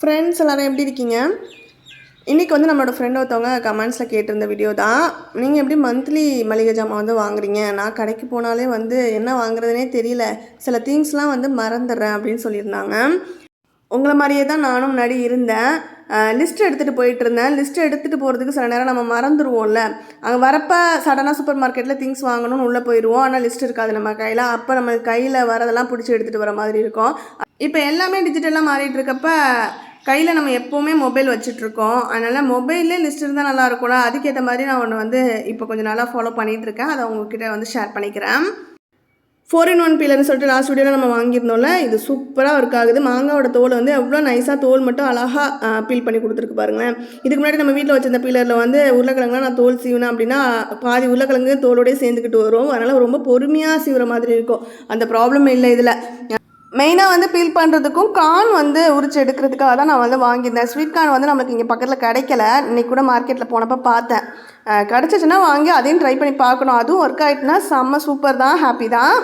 Friends எல்லோரும் எப்படி இருக்கீங்க? இன்றைக்கி வந்து நம்மளோட ஃப்ரெண்ட் ஒருத்தவங்க கமெண்ட்ஸில் கேட்டிருந்த வீடியோ தான். நீங்கள் எப்படி மந்த்லி மளிகை ஜாமான் வந்து வாங்குறீங்க? நான் கடைக்கு போனாலே வந்து என்ன வாங்குறதுனே தெரியல. சில திங்ஸ்லாம் வந்து மறந்துடுறேன் அப்படின்னு சொல்லியிருந்தாங்க. உங்களை மாதிரியே தான் நானும் முன்னாடி இருந்தேன். லிஸ்ட் எடுத்துகிட்டு போயிட்டு இருந்தேன். லிஸ்ட் எடுத்துகிட்டு போகிறதுக்கு சில நேரம் நம்ம மறந்துடுவோம்ல அங்கே வரப்போ சடனாக சூப்பர் மார்க்கெட்டில் திங்ஸ் வாங்கணும்னு உள்ளே போயிடுவோம் ஆனால் லிஸ்ட் இருக்காது நம்ம கையில். அப்போ நம்ம கையில் வரதெல்லாம் பிடிச்சி எடுத்துகிட்டு வர மாதிரி இருக்கும். இப்போ எல்லாமே டிஜிட்டலாக மாறிட்டு இருக்கப்போ கையில் நம்ம எப்போவுமே மொபைல் வச்சுட்ருக்கோம் அதனால் மொபைல்லே லிஸ்ட் இருந்தால் நல்லா இருக்கும்ல அதுக்கேற்ற மாதிரி நான் ஒன்று வந்து இப்போ கொஞ்சம் நாளாக ஃபாலோ பண்ணிகிட்ருக்கேன் அதை உங்ககிட்ட வந்து ஷேர் பண்ணிக்கிறேன். ஃபோர் இன் ஒன் பீலர்னு சொல்லிட்டு லாஸ்ட் வீடியோவில் நம்ம வாங்கியிருந்தோம்ல இது சூப்பராக ஒர்க் ஆகுது. மாங்காவோட தோல் வந்து எவ்வளோ நைஸாக தோல் மட்டும் அழகாக பீல் பண்ணி கொடுத்துருக்கு பாருங்களேன். இதுக்கு முன்னாடி நம்ம வீட்டில் வச்சிருந்த பீலரில் வந்து உருளைக்கிழங்குலாம் நான் தோல் சீவினேன் அப்படின்னா பாதி உருளைக்கிழங்கு தோலோடய சேர்ந்துக்கிட்டு வரும். அதனால் ரொம்ப பொறுமையாக சீவுற மாதிரி இருக்கும். அந்த ப்ராப்ளம் இல்லை இதில். மெயினாக வந்து பீல் பண்ணுறதுக்கும் கான் வந்து உரிச்சு எடுக்கிறதுக்காக தான் நான் வந்து வாங்கியிருந்தேன். ஸ்வீட் கார்ன் வந்து நம்மளுக்கு இங்கே பக்கத்தில் கிடைக்கல. இன்றைக்கி கூட மார்க்கெட்டில் போனப்போ பார்த்தேன். கிடச்சிச்சுன்னா கிடச்சிச்சின்னா வாங்கி அதையும் ட்ரை பண்ணி பார்க்கணும். அதுவும் ஒர்க் ஆகிட்டுனா செம்ம சூப்பர் தான் ஹாப்பி தான்.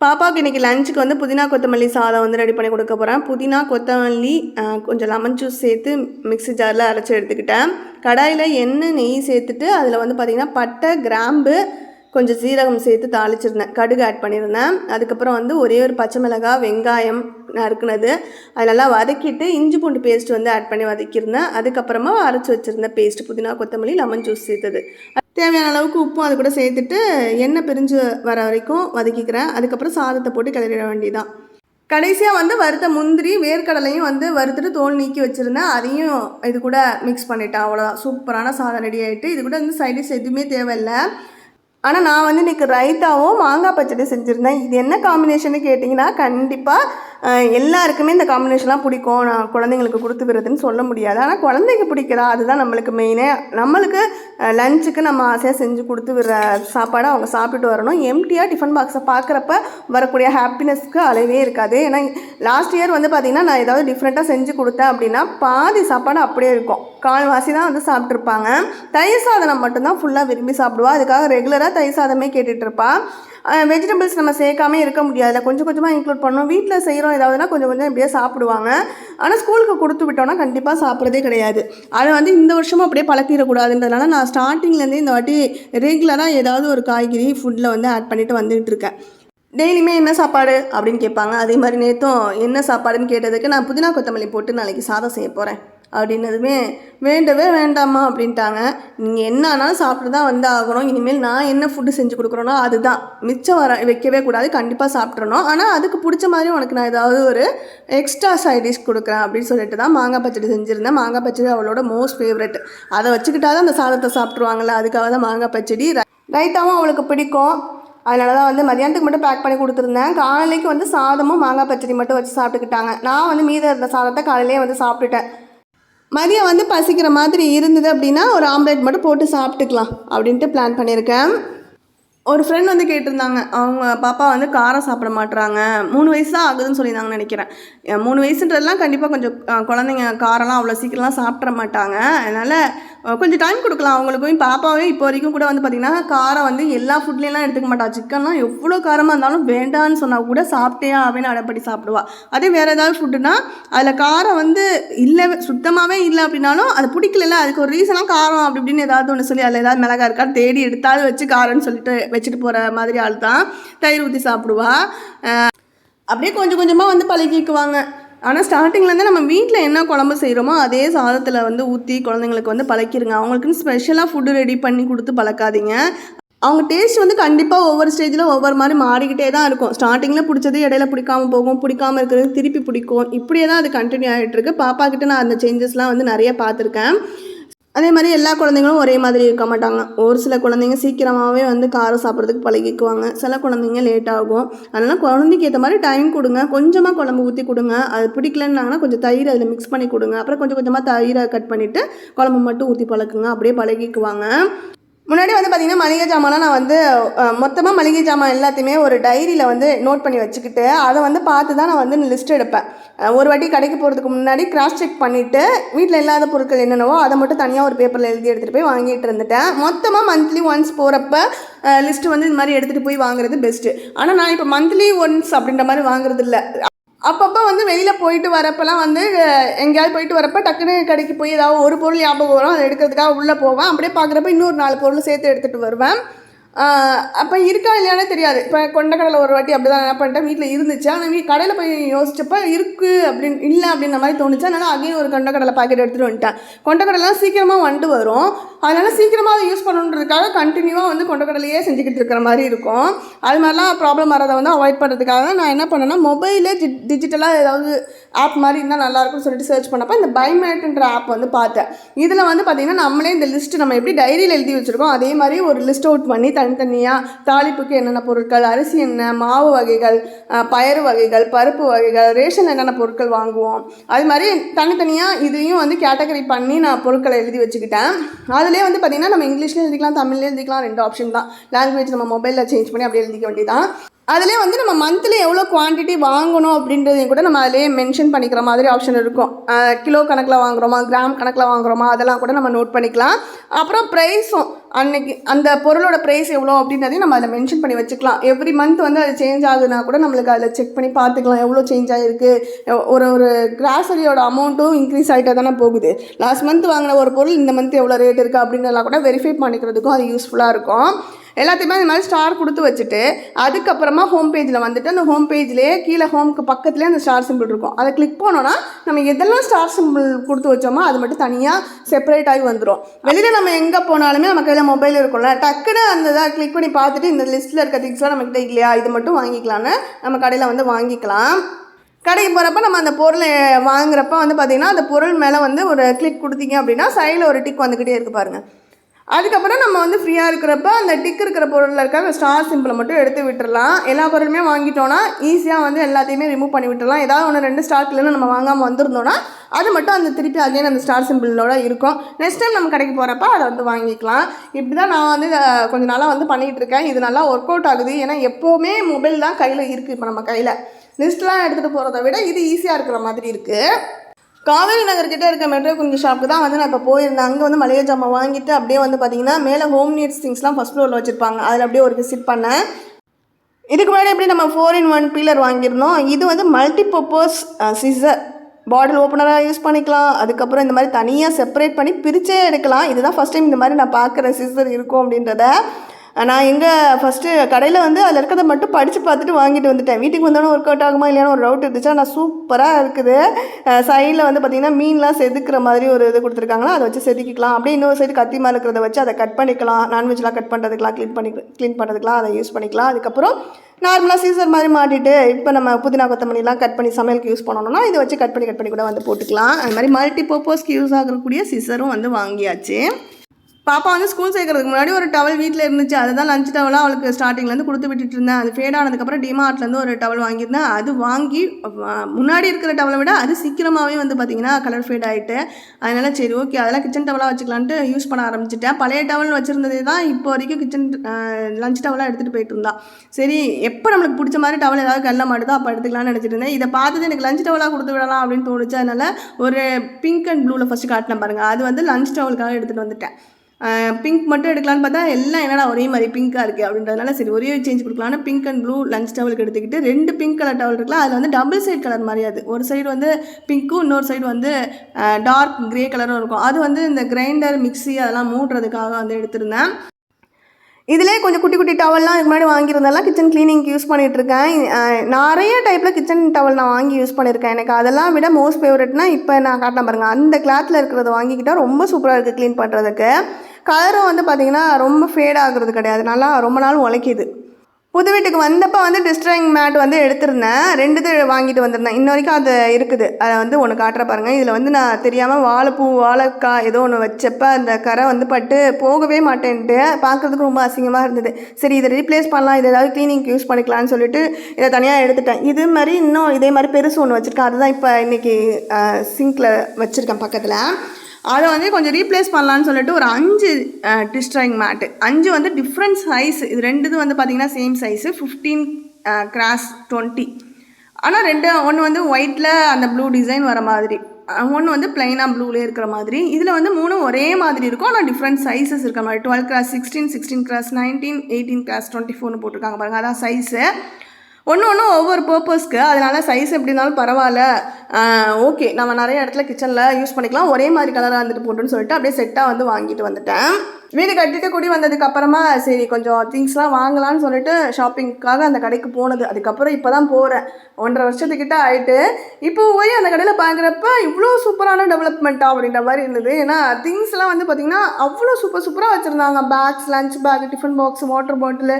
பாப்பாவுக்கு இன்றைக்கி லஞ்சுக்கு வந்து புதினா கொத்தமல்லி சாதம் வந்து ரெடி பண்ணி கொடுக்க போகிறேன் புதினா கொத்தமல்லி கொஞ்சம் லெமன் ஜூஸ் சேர்த்து மிக்ஸி ஜாரில் அரைச்சி எடுத்துக்கிட்டேன். கடாயில் எண்ணெய் நெய் சேர்த்துட்டு அதில் வந்து பார்த்திங்கன்னா பட்டை கிராம்பு கொஞ்சம் சீரகம் சேர்த்து தாளிச்சிருந்தேன். கடுகு ஆட் பண்ணியிருந்தேன் அதுக்கப்புறம் வந்து ஒரே ஒரு பச்சை மிளகாய் வெங்காயம் நறுக்குனது. அது நல்லா வதக்கிட்டு இஞ்சி பூண்டு பேஸ்ட் வந்து ஆட் பண்ணி வதக்கியிருந்தேன் அதுக்கப்புறமா அரைச்சி வச்சுருந்த பேஸ்ட் புதினா கொத்தமல்லி லெமன் ஜூஸ் சேர்த்தது. தேவையான அளவுக்கு உப்பும் அது கூட சேர்த்துட்டு எண்ணெய் பிரிஞ்சு வர வரைக்கும் வதக்கிக்கிறேன். அதுக்கப்புறம் சாதத்தை போட்டு கிளறிட வேண்டியதான் கடைசியாக வந்து வறுத்த முந்திரி வேர்க்கடலையும் வந்து வறுத்துட்டு தோல் நீக்கி வச்சுருந்தேன். அதையும் இது கூட மிக்ஸ் பண்ணிட்டேன். அவ்வளோதான் சூப்பரான சாதம் ரெடி ஆகிட்டு இது கூட வந்து சைடிஷ் எதுவுமே தேவையில்லை. ஆனால் நான் வந்து இன்றைக்கி ரைத்தாவும் மாங்காய் பச்சடி செஞ்சுருந்தேன். இது என்ன காம்பினேஷன்னு கேட்டிங்கன்னா கண்டிப்பாக எல்லாருக்குமே இந்த காம்பினேஷன்லாம் பிடிக்கும். நான் குழந்தைங்களுக்கு கொடுத்து விடுறதுன்னு சொல்ல முடியாது. ஆனால் குழந்தைங்க பிடிக்கிறா அதுதான் நம்மளுக்கு மெயினே நம்மளுக்கு லஞ்சுக்கு நம்ம ஆசையாக செஞ்சு கொடுத்து விடுற சாப்பாடை அவங்க சாப்பிட்டுட்டு வரணும். எம்டியாக டிஃபன் பாக்ஸை பார்க்குறப்ப வரக்கூடிய ஹாப்பினஸ்க்கு அளவே இருக்காது. ஏன்னா லாஸ்ட் இயர் வந்து பார்த்திங்கன்னா நான் ஏதாவது டிஃப்ரெண்ட்டாக செஞ்சு கொடுத்தேன் அப்படின்னா பாதி சாப்பாடு அப்படியே இருக்கும். கால்வாசி தான் வந்து சாப்பிட்ருப்பாங்க தயிர் சாதனம் மட்டும்தான் ஃபுல்லாக விரும்பி சாப்பிடுவா. அதுக்காக ரெகுலராக தயிர் சாதமே கேட்டுட்ருப்பா. வெஜிடபிள்ஸ் நம்ம சேர்க்காம இருக்க முடியாது கொஞ்சம் கொஞ்சமாக இன்க்ளூட் பண்ணணும். வீட்டில் செய்கிறோம் ஏதாவதுனா கொஞ்சம் கொஞ்சம் இப்படியே சாப்பிடுவாங்க. ஆனால் ஸ்கூலுக்கு கொடுத்து விட்டோம்னா கண்டிப்பாக சாப்பிட்றதே கிடையாது. அதை வந்து இந்த வருஷமும் அப்படியே பழக்கிடக்கூடாதுன்றதுனால நான் ஸ்டார்டிங்லேருந்தே இந்த வாட்டி ரெகுலராக ஏதாவது ஒரு காய்கறி ஃபுட்டில் வந்து ஆட் பண்ணிட்டு வந்துகிட்டு இருக்கேன் டெய்லியுமே என்ன சாப்பாடு? அப்படின்னு கேட்பாங்க. அதே மாதிரி நேற்றும் என்ன சாப்பாடுன்னு கேட்டதுக்கு நான் புதினா கொத்தமல்லி போட்டு நாளைக்கு சாதம் செய்ய போகிறேன் அப்படின்னதுமே வேண்டவே வேண்டாமா அப்படின்ட்டாங்க. நீங்கள் என்ன ஆனாலும் சாப்பிட்டு தான் வந்து ஆகணும். இனிமேல் நான் என்ன ஃபுட்டு செஞ்சு கொடுக்குறேனோ அதுதான். மிச்சம் வர வைக்கவே கூடாது. கண்டிப்பாக சாப்பிட்றணும் ஆனால் அதுக்கு பிடிச்ச மாதிரி உனக்கு நான் ஏதாவது ஒரு எக்ஸ்ட்ரா சைட் டிஷ் கொடுக்குறேன் அப்படின்னு சொல்லிட்டு தான் மாங்காய் பச்சடி செஞ்சுருந்தேன். மாங்காய் பச்சடி அவளோட மோஸ்ட் ஃபேவரெட் அதை வச்சுக்கிட்டா தான் அந்த சாதத்தை சாப்பிட்ருவாங்கல்ல அதுக்காக தான் மாங்காய் பச்சடி. ரைத்தாவும் அவளுக்கு பிடிக்கும். அதனால தான் வந்து மதியானத்துக்கு மட்டும் பேக் பண்ணி கொடுத்துருந்தேன். காலைக்கு வந்து சாதமும் மாங்காய் பச்சடி மட்டும் வச்சு சாப்பிட்டுக்கிட்டாங்க. நான் வந்து மீதம் இருந்த சாதத்தை காலையிலேயே வந்து சாப்பிட்டுட்டேன். மதியம் வந்து பசிக்கிற மாதிரி இருந்தது அப்படின்னா ஒரு ஆம்லேட் மட்டும் போட்டு சாப்பிட்டுக்கலாம் அப்படின்ட்டு பிளான் பண்ணியிருக்கேன். ஒரு ஃப்ரெண்ட் வந்து கேட்டிருந்தாங்க. அவங்க பாப்பா வந்து காரம் சாப்பிட மாட்டுறாங்க மூணு வயசு தான் ஆகுதுன்னு சொல்லியிருந்தாங்கன்னு நினைக்கிறேன். மூணு வயசுன்றதுலாம் கண்டிப்பாக கொஞ்சம் குழந்தைங்க காரம்லாம் அவ்வளோ சீக்கிரம்லாம் சாப்பிட்ற மாட்டாங்க. அதனால் கொஞ்சம் டைம் கொடுக்கலாம். அவங்களுக்கும் பாப்பாவே இப்போ வரைக்கும் கூட வந்து பார்த்திங்கன்னா காரம் வந்து எல்லா ஃபுட்லேலாம் எடுத்துக்க மாட்டா. சிக்கன்லாம் எவ்வளோ காரமாக இருந்தாலும் வேண்டான்னு சொன்னால் கூட சாப்பிட்டே அப்படின்னு அடப்படி சாப்பிடுவா. அதே வேறு ஏதாவது ஃபுட்டுனா அதில் காரம் வந்து இல்லை சுத்தமாகவே இல்லை அப்படின்னாலும் அது பிடிக்கல அதுக்கு ஒரு ரீசனாக காரம் அப்படி இப்படின்னு ஏதாவது ஒன்று சொல்லி அதில் ஏதாவது மிளகா இருக்கான்னு தேடி எடுத்தாலும் வச்சு காரம்னு சொல்லிட்டு வச்சுட்டு போகிற மாதிரி ஆள் தான் தயிர் ஊற்றி சாப்பிடுவா. அப்படியே கொஞ்சம் கொஞ்சமாக வந்து பழகிக்குவாங்க. ஆனால் ஸ்டார்டிங்லேருந்து நம்ம வீட்டில் என்ன குழம்பு செய்கிறோமோ அதே சாதத்தில் வந்து ஊற்றி குழந்தைங்களுக்கு வந்து பழக்கிருங்க. அவங்களுக்குன்னு ஸ்பெஷலாக ஃபுட்டு ரெடி பண்ணி கொடுத்து பழக்காதீங்க. அவங்க டேஸ்ட் வந்து கண்டிப்பாக ஒவ்வொரு ஸ்டேஜில் ஒவ்வொரு மாதிரி மாறிக்கிட்டே தான் இருக்கும். ஸ்டார்டிங்கில் பிடிச்சது இடையில பிடிக்காம போகும் பிடிக்காம இருக்கிறது திருப்பி பிடிக்கும். இப்படியே தான் அது கண்டினியூ ஆகிட்டு இருக்கு. பாப்பா கிட்ட நான் அந்த சேஞ்சஸ்லாம் வந்து நிறைய பார்த்துருக்கேன். அதே மாதிரி எல்லா குழந்தைங்களும் ஒரே மாதிரி இருக்க மாட்டாங்க. ஒரு சில குழந்தைங்க சீக்கிரமாகவே வந்து காரம் சாப்பிட்றதுக்கு பழகிக்குவாங்க. சில குழந்தைங்க லேட் ஆகும். அதனால் குழந்தைக்கு ஏற்ற மாதிரி டைம் கொடுங்க. கொஞ்சமாக குழம்பு ஊற்றி கொடுங்க. அது பிடிக்கலன்னாங்கன்னா கொஞ்சம் தயிர் அதில் மிக்ஸ் பண்ணி கொடுங்க. அப்புறம் கொஞ்சம் கொஞ்சமாக தயிரை கட் பண்ணிவிட்டு குழம்பு மட்டும் ஊற்றி பழக்குங்க. அப்படியே பழகிக்குவாங்க. முன்னாடி வந்து பார்த்திங்கன்னா மளிகை ஜாமான்லாம் நான் வந்து மொத்தமாக மளிகை ஜாமான் எல்லாத்தையுமே ஒரு டைரியில் வந்து நோட் பண்ணி வச்சுக்கிட்டு அதை வந்து பார்த்து தான் நான் வந்து லிஸ்ட் எடுப்பேன். ஒரு வாட்டி கடைக்கு போகிறதுக்கு முன்னாடி கிராஸ் செக் பண்ணிவிட்டு வீட்டில் இல்லாத பொருட்கள் என்னென்னவோ அதை மட்டும் தனியாக ஒரு பேப்பரில் எழுதி எடுத்துகிட்டு போய் வாங்கிட்டு இருந்துட்டேன். மொத்தமாக மந்த்லி ஒன்ஸ் போகிறப்ப லிஸ்ட்டு வந்து இந்த மாதிரி எடுத்துகிட்டு போய் வாங்குறது பெஸ்ட்டு ஆனால் நான் இப்போ மந்த்லி ஒன்ஸ் அப்படின்ற மாதிரி வாங்குறது இல்லை அப்பப்போ வந்து வெளியில் போயிட்டு வரப்பெல்லாம் வந்து எங்கேயாவது போயிட்டு வரப்போ டக்குன்னு கடைக்கு போய் ஏதாவது ஒரு பொருள் ஞாபகம் வரும் அதை எடுக்கிறதுக்காக உள்ளே போவேன். அப்படியே பார்க்குறப்ப இன்னொரு நாலு பொருள் சேர்த்து எடுத்துகிட்டு வருவேன். அப்போ இருக்கா இல்லையானே தெரியாது. இப்போ கொண்டக்கடலை ஒரு வாட்டி அப்படி தான் என்ன பண்ணிட்டேன் வீட்டில் இருந்துச்சு. ஆனால் வீ கடையில் போய் யோசிச்சப்ப இருக்குது அப்படின்னு இல்லை அப்படின்ற மாதிரி தோணுச்சு. அதனால் அகைன் ஒரு கொண்டக்கடலை பாக்கெட் எடுத்துகிட்டு வந்துட்டேன். கொண்டக்கடலாம் சீக்கிரமாக வந்துட்டு வரும். அதனால் சீக்கிரமாக அதை யூஸ் பண்ணணுன்றதுக்காக கண்டினியூவாக வந்து கொண்டக்கடலையே செஞ்சுக்கிட்டு இருக்கிற மாதிரி இருக்கும். அது மாதிரிலாம் ப்ராப்ளம் வரதை வந்து அவாய்ட் பண்ணுறதுக்காக நான் என்ன பண்ணேன்னா மொபைலே டிஜிட்டலாக ஏதாவது ஆப் மாதிரி இருந்தால் நல்லாயிருக்கும்னு சொல்லிட்டு சர்ச் பண்ணப்போ இந்த பைமேட்டுன்ற ஆப் வந்து பார்த்தேன். இதில் வந்து பார்த்திங்கன்னா நம்மளே இந்த லிஸ்ட்டு நம்ம எப்படி டைரியில் எழுதி வச்சுருக்கோம் அதே மாதிரி ஒரு லிஸ்ட் அவுட் பண்ணி தனித்தனியாக தாளிப்புக்கு என்னென்ன பொருட்கள் அரிசி என்ன மாவு வகைகள் பயறு வகைகள் பருப்பு வகைகள் ரேஷன் என்னென்ன பொருட்கள் வாங்குவோம். அது மாதிரி தனித்தனியாக இதையும் வந்து கேட்டகரி பண்ணி நான் பொருட்களை எழுதி வச்சுக்கிட்டேன். அதிலே வந்து பார்த்திங்கன்னா நம்ம இங்கிலீஷ்லேயும் எழுதிக்கலாம் தமிழ்லேயும் எழுதிக்கலாம் ரெண்டு ஆப்ஷன் தான். லாங்குவேஜ் நம்ம மொபைலில் சேஞ்ச் பண்ணி அப்படியே எழுதிக்க வேண்டியதான் அதிலே வந்து நம்ம மந்த்லி எவ்வளோ குவான்டிட்டி வாங்கணும் அப்படின்றதையும் கூட நம்ம அதிலே மென்ஷன் பண்ணிக்கிற மாதிரி ஆப்ஷன் இருக்கும். கிலோ கணக்கில் வாங்குறோமா கிராம் கணக்கில் வாங்குறோமா அதெல்லாம் கூட நம்ம நோட் பண்ணிக்கலாம். அப்புறம் ப்ரைஸும் அன்னைக்கு அந்த பொருளோட ப்ரைஸ் எவ்வளோ அப்படின்றதையும் நம்ம அதில் மென்ஷன் பண்ணி வச்சுக்கலாம். எவ்ரி மந்த் வந்து அது சேஞ்ச் ஆகுதுன்னா கூட நம்மளுக்கு அதில் செக் பண்ணி பார்த்துக்கலாம். எவ்வளோ சேஞ்ச் ஆகிருக்கு ஒரு ஒரு கிராசரியோட அமௌண்ட்டும் இன்க்ரீஸ் ஆகிட்டே தானே போகுது. லாஸ்ட் மந்த் வாங்கின ஒரு பொருள் இந்த மந்த் எவ்வளோ ரேட் இருக்குது அப்படின்றலாம் கூட வெரிஃபை பண்ணிக்கிறதுக்கும் அது யூஸ்ஃபுல்லாக இருக்கும். எல்லாத்தையுமே அந்த மாதிரி ஸ்டார் கொடுத்து வச்சுட்டு அதுக்கப்புறமா ஹோம் பேஜில் வந்துட்டு அந்த ஹோம் பேஜ்லேயே கீழே ஹோம்க்கு பக்கத்துலேயே அந்த ஸ்டார் சிம்பிள் இருக்கும். அதை கிளிக் பண்ணோன்னா நம்ம எதெல்லாம் ஸ்டார் சிம்பிள் கொடுத்து வச்சோமோ அது மட்டும் தனியாக செப்பரேட் ஆகி வந்துடும் வெளியில் நம்ம எங்கே போனாலுமே நம்ம கையில் மொபைல் இருக்கும்ல டக்குன்னு அந்த இதை கிளிக் பண்ணி பார்த்துட்டு இந்த லிஸ்ட்டில் இருக்க திங்ஸ்லாம் நம்மக்கிட்ட இல்லையா இது மட்டும் வாங்கிக்கலான்னு நம்ம கடையில் வந்து வாங்கிக்கலாம். கடைக்கு போகிறப்ப நம்ம அந்த பொருளை வாங்குறப்ப வந்து பார்த்திங்கன்னா அந்த பொருள் மேலே வந்து ஒரு கிளிக் கொடுத்தீங்க அப்படின்னா சைடில் ஒரு டிக் வந்துக்கிட்டே இருக்கு பாருங்கள் அதுக்கப்புறம் நம்ம வந்து ஃப்ரீயாக இருக்கிறப்ப அந்த டிக் இருக்கிற பொருளில் இருக்க அந்த ஸ்டார் சிம்பிளை மட்டும் எடுத்து விட்டுடலாம் எல்லா பொருளுமே வாங்கிட்டோன்னா ஈஸியாக வந்து எல்லாத்தையுமே ரிமூவ் பண்ணி விட்டுடலாம் ஏதாவது ஒன்று ரெண்டு ஸ்டாக் இல்லைன்னு நம்ம வாங்காமல் வந்திருந்தோன்னா அது மட்டும் அந்த திருப்பி அகைன் அந்த ஸ்டார் சிம்பிளோட இருக்கும். நெக்ஸ்ட் டைம் நம்ம கடைக்கு போகிறப்ப அதை வந்து வாங்கிக்கலாம். இப்படி தான் நான் வந்து கொஞ்சம் கொஞ்ச நாளாக வந்து பண்ணிகிட்டு இருக்கேன். இது நல்லா ஒர்க் அவுட் ஆகுது. ஏன்னா எப்போவுமே மொபைல் தான் கையில் இருக்குது இப்போ நம்ம கையில். லிஸ்ட்லாம் எடுத்துகிட்டு போகிறத விட இது ஈஸியாக இருக்கிற மாதிரி இருக்குது காவேரி நகர்கிட்ட இருக்க மெட்ரோ குஞ்சு ஷாப்புக்கு தான் வந்து நான் இப்போ போயிருந்தேன். அங்கே வந்து மளிகை ஜாமான் வாங்கிட்டு அப்படியே வந்து பார்த்தீங்கன்னா மேலே ஹோம் நீட்ஸ் திங்ஸ்லாம் ஃபஸ்ட் ஃப்ளோரில் வச்சுருப்பாங்க. அதில் அப்படியே ஒரு விசிட் பண்ணேன். இதுக்கு முன்னாடி எப்படி நம்ம ஃபோர் இன் ஒன் பீலர் வாங்கியிருந்தோம்? இது வந்து மல்டி பர்பஸ் சிசர் பாட்டில் ஓப்பனராக யூஸ் பண்ணிக்கலாம். அதுக்கப்புறம் இந்த மாதிரி தனியாக செப்பரேட் பண்ணி பிரிச்சே எடுக்கலாம். இதுதான் ஃபஸ்ட் டைம் இந்த மாதிரி நான் பார்க்குற சிசர் இருக்கும் அப்படின்றத. நான் எங்கே ஃபஸ்ட்டு கடையில் வந்து அதில் இருக்கிறத மட்டும் படித்து பார்த்துட்டு வாங்கிட்டு வந்துட்டேன். வீட்டுக்கு வந்தோடனே ஒர்க் அவுட் ஆகுமா இல்லையானு ஒரு டவுட் இருந்துச்சு ஆனால் சூப்பராக இருக்குது. சைடில் வந்து பார்த்திங்கன்னா மீன்லாம் செதுக்கிற மாதிரி ஒரு இது கொடுத்துருக்காங்களா? அதை வச்சு செதுக்கிக்கலாம். அப்படியே இன்னொரு சைடு கத்திமா இருக்கிறத வச்சு அதை கட் பண்ணிக்கலாம். நான்வெஜ்லாம் கட் பண்ணுறதுக்குலாம் க்ளீன் பண்ணி க்ளீன் பண்ணுறதுக்கெலாம் அதை யூஸ் பண்ணிக்கலாம். அதுக்கப்புறம் நார்மலாக சீசர் மாதிரி மாட்டிட்டு இப்போ நம்ம புதினா கொத்தமல்லிலாம் கட் பண்ணி சமையலுக்கு யூஸ் பண்ணணும்னா இதை வச்சு கட் பண்ணி கட் பண்ணி கூட வந்து போட்டுக்கலாம். அது மாதிரி மல்டி பர்பஸ்க்கு யூஸ் ஆகக்கூடிய சீசரும் வந்து வாங்கியாச்சு. பாப்பா வந்து ஸ்கூல் சேர்க்கறதுக்கு முன்னாடி ஒரு டவல் வீட்டில் இருந்துச்சு. அதுதான் லஞ்ச் டவலாக அவளுக்கு ஸ்டார்டிங்லேருந்து கொடுத்து விட்டுட்டு இருந்தேன். அது ஃபேட் ஆனதுக்கப்புறம் டிமார்ட்லேருந்து ஒரு டவல் வாங்கியிருந்தேன். அது வாங்கி முன்னாடி இருக்கிற டவலை விட அது சீக்கிரமாகவே வந்து பார்த்திங்கன்னா கலர் ஃபேட் ஆகிட்டு அதனால சரி ஓகே அதெல்லாம் கிச்சன் டவலாக வச்சுக்கலான்ட்டு யூஸ் பண்ண ஆரம்பிச்சிட்டேன். பழைய டவல் வச்சுருந்ததே தான் இப்போ வரைக்கும் கிச்சன் லஞ்ச் டவலாக எடுத்துகிட்டு போயிட்டு இருந்தா. சரி எப்போ நம்மளுக்கு பிடிச்ச மாதிரி டவல் ஏதாவது கல்ல மாட்டுதோ அப்போ எடுத்துக்கலாம்னு நினச்சிட்டு இருந்தேன். இதை பார்த்தது எனக்கு லஞ்ச் டவலாக கொடுத்து விடலாம் அப்படின்னு தோணுச்சு. அதனால ஒரு பிங்க் அண்ட் ப்ளூவில் ஃபஸ்ட்டு காட்டினேன் பாருங்கள் அது வந்து லஞ்ச் டவலுக்காக எடுத்துகிட்டு வந்துட்டேன். பிங்க் மட்டும் எடுக்கலான்னு பார்த்தா எல்லாம் என்னடா ஒரே மாதிரி பிங்க்காக இருக்குது அப்படின்றதுனால சரி ஒரே சேஞ்ச் கொடுக்கலான்னு பிங்க் அண்ட் ப்ளூ லஞ்ச் டவலுக்கு எடுத்துக்கிட்டு ரெண்டு பிங்க் கலர் டவல் இருக்கலாம் அதில் வந்து டபுள் சைட் கலர் மாதிரி அது. ஒரு சைடு வந்து பிங்க்கும் இன்னொரு சைடு வந்து டார்க் கிரே கலரும் இருக்கும். அது வந்து இந்த கிரைண்டர் மிக்சி அதெல்லாம் மூடுறதுக்காக வந்து எடுத்திருந்தேன். இதிலே கொஞ்சம் குட்டி குட்டி டவல்லாம் இதுக்கு முன்னாடி வாங்கியிருந்தெல்லாம் கிச்சன் க்ளீனிங்க்கு யூஸ் பண்ணிகிட்ருக்கேன் இருக்கேன் நிறைய டைப்பில் கிச்சன் டவல் நான் வாங்கி யூஸ் பண்ணியிருக்கேன். எனக்கு அதெல்லாம் விட மோஸ்ட் ஃபேவரட்னா இப்போ நான் காட்டினேன் பாருங்கள் அந்த கிளாத்தில் இருக்கிறத வாங்கிக்கிட்டால் ரொம்ப சூப்பராக இருக்குது க்ளீன் பண்ணுறதுக்கு கலரும் வந்து பார்த்திங்கன்னா ரொம்ப ஃபேட் ஆகுறது கிடையாது. நல்லா ரொம்ப நாள் உழைக்கிது. புது வீட்டுக்கு வந்தப்போ வந்து டிஸ்ட்ராயிங் மேட் வந்து எடுத்திருந்தேன். ரெண்டு இது வாங்கிட்டு வந்திருந்தேன். இன்ன வரைக்கும் அது இருக்குது. அதை வந்து ஒன்று காட்டுற பாருங்கள் இதில் வந்து நான் தெரியாமல் வாழைப்பூ வாழைக்காய் ஏதோ ஒன்று வச்சப்ப அந்த கரை வந்து பட்டு போகவே மாட்டேன்ட்டு பார்க்குறதுக்கு ரொம்ப அசிங்கமாக இருந்தது. சரி இதை ரீப்ளேஸ் பண்ணலாம். இதை ஏதாவது க்ளீனிங்க்கு யூஸ் பண்ணிக்கலாம்னு சொல்லிட்டு இதை தனியாக எடுத்துட்டேன். இது மாதிரி இன்னும் இதே மாதிரி பெருசு ஒன்று வச்சுருக்கேன். அதுதான் இப்போ இன்றைக்கி சிங்கில் வச்சுருக்கேன் பக்கத்தில். அதை வந்து கொஞ்சம் ரீப்ளேஸ் பண்ணலான்னு சொல்லிட்டு ஒரு அஞ்சு டிஸ்ட்ராயிங் மேட்டு அஞ்சு வந்து டிஃப்ரெண்ட் சைஸ் இது ரெண்டுது வந்து பார்த்தீங்கன்னா same size fifteen cross twenty ஆனால் ரெண்டு ஒன்று வந்து ஒயிட்டில் அந்த ப்ளூ டிசைன் வர மாதிரி. ஒன்று வந்து பிளைனாக ப்ளூலே இருக்கிற மாதிரி. இதில் வந்து மூணும் ஒரே மாதிரி இருக்கும். ஆனால் டிஃப்ரெண்ட் சைஸஸ் இருக்கிற மாதிரி. Twelve cross sixteen sixteen cross nineteen eighteen cross twenty ஃபோர்னு போட்டிருக்காங்க பாருங்கள் அதான் சைஸு ஒன்று ஒன்றும் ஒவ்வொரு பர்பஸ்க்கு அதனால சைஸ் எப்படி இருந்தாலும் பரவாயில்ல. ஓகே நம்ம நிறைய இடத்துல கிச்சனில் யூஸ் பண்ணிக்கலாம். ஒரே மாதிரி கலராக வந்துட்டு போட்டுன்னு சொல்லிட்டு அப்படியே செட்டாக வந்து வாங்கிட்டு வந்துட்டேன். வீடு கட்டிட்டு குடி வந்ததுக்கு அப்புறமா சரி கொஞ்சம் திங்ஸ்லாம் வாங்கலாம்னு சொல்லிட்டு ஷாப்பிங்க்காக அந்த கடைக்கு போனது. அதுக்கப்புறம் இப்போ தான் போகிறேன் ஒன்றரை வருஷத்துக்கிட்ட ஆயிட்டு இப்போ போய் அந்த கடையில் பார்க்குறப்ப இவ்வளோ சூப்பரான டெவலப்மெண்ட்டா அப்படின்ற மாதிரி இருந்தது. ஏன்னா திங்ஸ்லாம் வந்து பார்த்திங்கன்னா அவ்வளோ சூப்பர் சூப்பராக வச்சுருந்தாங்க. Bags lunch bag tiffin box water bottle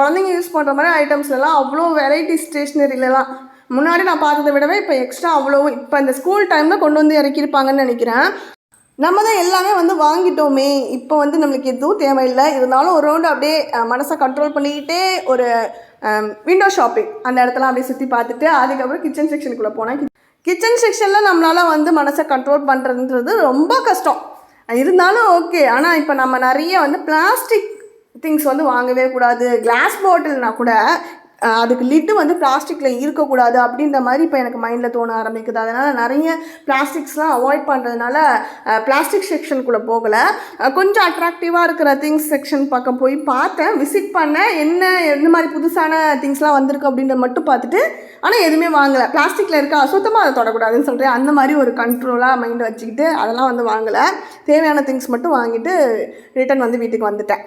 குழந்தைங்க யூஸ் பண்ணுற மாதிரி ஐட்டம்ஸ் எல்லாம் அவ்வளோ வெரைட்டி ஸ்டேஷ்னரியிலலாம் முன்னாடி நான் பார்த்ததை விடவே இப்போ எக்ஸ்ட்ரா அவ்வளோ இப்போ இந்த ஸ்கூல் டைமில் கொண்டு வந்து இறக்கியிருப்பாங்கன்னு நினைக்கிறேன். நம்ம தான் எல்லாமே வந்து வாங்கிட்டோமே. இப்போ வந்து நம்மளுக்கு எதுவும் தேவையில்லை. இருந்தாலும் ஒரு ரவுண்டு அப்படியே மனசை கண்ட்ரோல் பண்ணிக்கிட்டே ஒரு விண்டோ ஷாப்பிங் அந்த இடத்துல அப்படியே சுற்றி பார்த்துட்டு அதுக்கப்புறம் கிச்சன் செக்ஷனுக்குள்ளே போனேன் கிச்சன் செக்ஷனில் நம்மளால் வந்து மனசை கண்ட்ரோல் பண்ணுறதுன்றது ரொம்ப கஷ்டம். இருந்தாலும் ஓகே ஆனால் இப்போ நம்ம நிறைய வந்து பிளாஸ்டிக் திங்ஸ் வந்து வாங்கவே கூடாது. கிளாஸ் பாட்டில்னா கூட அதுக்கு லிட்டு வந்து பிளாஸ்டிக்கில் இருக்கக்கூடாது அப்படின்ற மாதிரி இப்போ எனக்கு மைண்டில் தோண ஆரம்பிக்குது. அதனால் நிறைய பிளாஸ்டிக்ஸ்லாம் அவாய்ட் பண்ணுறதுனால பிளாஸ்டிக் செக்ஷனுக்குள்ளே போகலை. கொஞ்சம் அட்ராக்டிவாக இருக்கிற திங்ஸ் செக்ஷன் பக்கம் போய் பார்த்தேன். விசிட் பண்ணேன். என்ன எந்த மாதிரி புதுசான திங்ஸ்லாம் வந்திருக்கு அப்படின்றத மட்டும் பார்த்துட்டு ஆனால் எதுவுமே வாங்கலை. பிளாஸ்டிக்கில் இருக்கா சுத்தமாக அதை தொடக்கூடாதுன்னு சொல்கிறேன் அந்த மாதிரி ஒரு கண்ட்ரோலாக மைண்டை வச்சுக்கிட்டு அதெல்லாம் வந்து வாங்கலை. தேவையான திங்ஸ் மட்டும் வாங்கிட்டு ரிட்டர்ன் வந்து வீட்டுக்கு வந்துட்டேன்.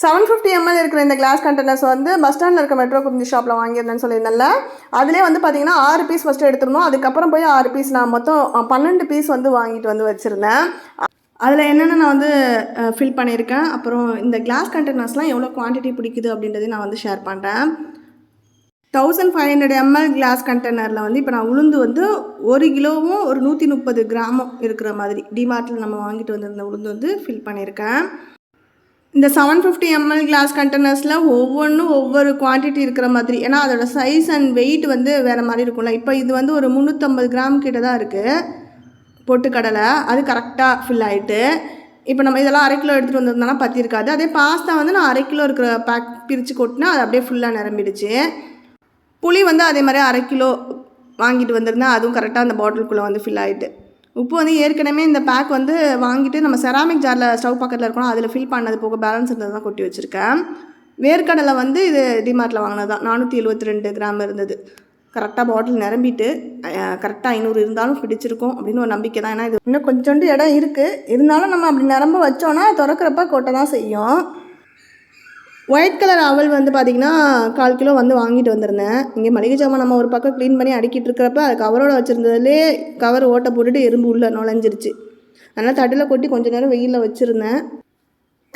செவன் ஃபிஃப்டி எம்எல் இருக்கிற இந்த கிளாஸ் கண்டெய்னர்ஸ் வந்து பஸ் ஸ்டாண்டில் இருக்க மெட்ரோ குருந்தி ஷாப்பில் வாங்கியிருந்தேன்னு சொல்லியிருந்தேன்ல. அதிலே வந்து பார்த்தீங்கன்னா ஆறு பீஸ் ஃபஸ்ட்டு எடுத்துருந்தோம். அதுக்கப்புறம் போய் ஆறு பீஸ் நான் மொத்தம் பன்னெண்டு பீஸ் வந்து வாங்கிட்டு வந்து வச்சுருந்தேன். அதில் என்னென்ன நான் வந்து ஃபில் பண்ணியிருக்கேன்? அப்புறம் இந்த கிளாஸ் கண்டெய்னர்ஸ்லாம் எவ்வளோ குவான்டிட்டி பிடிக்குது அப்படின்றதையும் நான் வந்து ஷேர் பண்ணுறேன் thousand five hundred ML glass கண்டெய்னரில் வந்து இப்போ நான் உளுந்து வந்து ஒரு கிலோவும் ஒரு நூற்றி முப்பது கிராமும் இருக்கிற மாதிரி டிமார்ட்டில் நம்ம வாங்கிட்டு வந்திருந்த உளுந்து வந்து ஃபில் பண்ணியிருக்கேன். இந்த செவன் ஃபிஃப்டி எம்எல் கிளாஸ் கண்டெய்னர்ஸில் ஒவ்வொன்றும் ஒவ்வொரு குவான்டிட்டி இருக்கிற மாதிரி. ஏன்னா அதோட சைஸ் அண்ட் வெயிட் வந்து வேறு மாதிரி இருக்கும்ல. இப்போ இது வந்து ஒரு முந்நூற்றம்பது கிராம் கிட்ட தான் இருக்குது பொட்டுக்கடலை அது கரெக்டாக ஃபில் ஆகிட்டு இப்போ நம்ம இதெல்லாம் அரை கிலோ எடுத்துகிட்டு வந்திருந்தோம்னா பற்றிருக்காது அதே பாஸ்தா வந்து நான் அரை கிலோ இருக்கிற பேக் பிரித்து கொட்டினா அது அப்படியே ஃபுல்லாக நிரம்பிடுச்சு. புளி வந்து அதே மாதிரி அரை கிலோ வாங்கிட்டு வந்திருந்தேன் அதுவும் கரெக்டாக அந்த பாட்டிலுக்குள்ளே வந்து ஃபில் ஆகிட்டு உப்பு வந்து ஏற்கனவே இந்த பேக் வந்து வாங்கிட்டு நம்ம செராமிக் ஜாரில் ஸ்டவ் பக்கத்தில் இருக்கணும் அதில் ஃபில் பண்ணது போக பேலன்ஸ் இருந்தது தான் கொட்டி வச்சுருக்கேன். வேர்க்கடலை வந்து இது டிமார்ட்டில் வாங்கினது தான். நானூற்றி எழுபத்தி ரெண்டு கிராம் இருந்தது. கரெக்டாக பாட்டில் நிரம்பிட்டு கரெக்டாக ஐநூறு இருந்தாலும் பிடிச்சிருக்கும் அப்படின்னு ஒரு நம்பிக்கை தான். ஏன்னா இது இன்னும் கொஞ்சோண்டு இடம் இருக்குது இருந்தாலும் நம்ம அப்படி நிரம்ப வச்சோன்னா திறக்கிறப்ப கொட்டை தான் செய்யும். ஒயிட் கலர் அவல் வந்து பார்த்திங்கன்னா கால் கிலோ வந்து வாங்கிட்டு வந்திருந்தேன். இங்கே மளிகை ஜாமான் நம்ம ஒரு பக்கம் க்ளீன் பண்ணி அடுக்கிட்டு இருக்கிறப்ப அது கவரோட வச்சுருந்ததுலே கவர் ஓட்டை போட்டுட்டு எறும்பு உள்ளே நுழைஞ்சிருச்சு. அதனால் தட்டில் கொட்டி கொஞ்ச நேரம் வெயிலில் வச்சுருந்தேன்.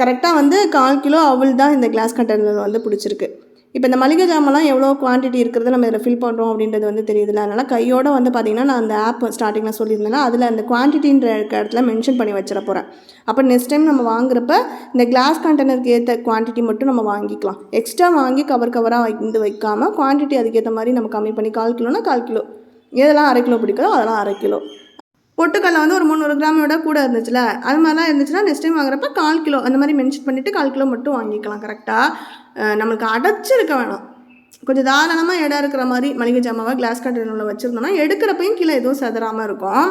கரெக்டாக வந்து கால் கிலோ அவல் தான் இந்த கிளாஸ் கண்டெய்னர் வந்து பிடிச்சிருக்கு. இப்போ இந்த மளிகை ஜாமெல்லாம் எவ்வளோ குவான்டிட்டி இருக்கிறத நம்ம இதில் ஃபில் பண்ணுறோம் அப்படின்றது வந்து தெரியுதுல அதனால் கையோட வந்து பார்த்திங்கன்னா நான் அந்த ஆப் ஸ்டார்டிங்கில் சொல்லியிருந்தேன்னா அதில் அந்த குவான்டிட்டின்ற இடத்துல மென்ஷன் பண்ணி வச்சிட போகிறேன் அப்போ நெக்ஸ்ட் டைம் நம்ம வாங்குறப்ப இந்த கிளாஸ் கண்டெய்னருக்கு ஏற்ற குவான்டிட்டி மட்டும் நம்ம வாங்கிக்கலாம். எக்ஸ்ட்ரா வாங்கி கவர் கவராக வந்து வைக்காமல் குவான்டிட்டி அதுக்கேற்ற மாதிரி நம்ம கம்மி பண்ணி கால் கிலோனா கால் கிலோ. எதெல்லாம் அரை கிலோ பிடிக்கிறோ அதெல்லாம் அரை கிலோ. பொட்டுக்கடலை வந்து ஒரு முந்நூறு கிராமோட விட கூட இருந்துச்சுல? அது மாதிரிலாம் இருந்துச்சுன்னா நெக்ஸ்ட் டைம் வாங்குறப்ப கால் கிலோ அந்த மாதிரி மென்ஷன் பண்ணிவிட்டு கால் கிலோ மட்டும் வாங்கிக்கலாம் கரெக்டாக நம்மளுக்கு அடைச்சிருக்க வேணாம். கொஞ்சம் தாராளமாக இடம் இருக்கிற மாதிரி மளிகை ஜாமாவை கிளாஸ் கண்டெய்னரில் வச்சுருந்தோம்னா எடுக்கிறப்பையும் கீழே எதுவும் செதறாமல் இருக்கும்.